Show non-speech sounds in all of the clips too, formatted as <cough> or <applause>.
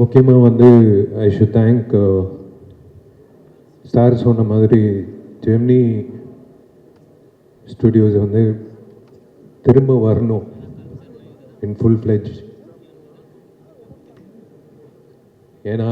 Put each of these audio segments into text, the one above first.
முக்கியமாக வந்து I should thank star சொன்ன மாதிரி ஜெமினி ஸ்டுடியோஸ் வந்து திரும்ப வரணும். இன் ஃபுல் ஃப்ளெஜ் ஏன்னா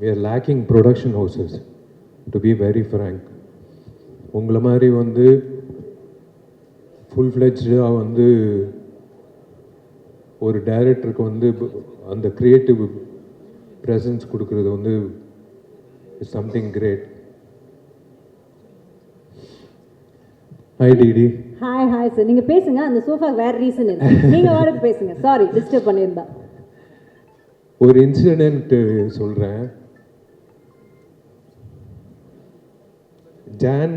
we are lacking production houses to be very frank. உங்களை மாதிரி வந்து ஃபுல் ஃப்ளெஜ்டாக வந்து ஒரு டைரக்டருக்கு வந்து அந்த க்ரியேட்டிவ் ப்ரெசன்ஸ் கொடுக்கறது வந்து something great hi DD hi hi sir நீங்க பேசுங்க. அந்த சோஃபா வேற ரீசன் இருக்கு நீங்க வாடகை <laughs> பேசுங்க. சாரி டிஸ்டர்ப் பண்ணியிருந்தா. ஒரு இன்சிடென்ட் சொல்கிறேன் ஜான்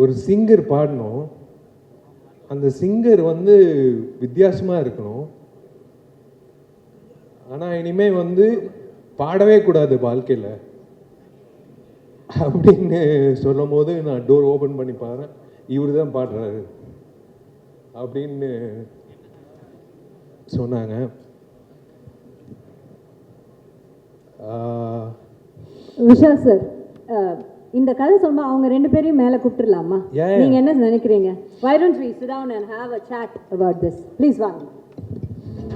ஒரு சிங்கர் பாடணும். அந்த சிங்கர் வந்து வித்தியாசமாக இருக்கணும். ஆனால் இனிமேல் வந்து பாடவே கூடாது வாழ்க்கையில். அப்படின்னு சொல்லும் போது நான் டோர் ஓப்பன் பண்ணி பாடுறேன். இவர் தான் பாடுறாரு. அப்படின்னு சொன்னாங்க. உஷா சார். இந்த கதை சொல்லும்போது அவங்க ரெண்டு பேரையும் மேல கூப்பிட்டுலாமா. நீங்க என்ன நினைக்கிறீங்க? Why don't we sit down and have a chat about this? Please வாங்க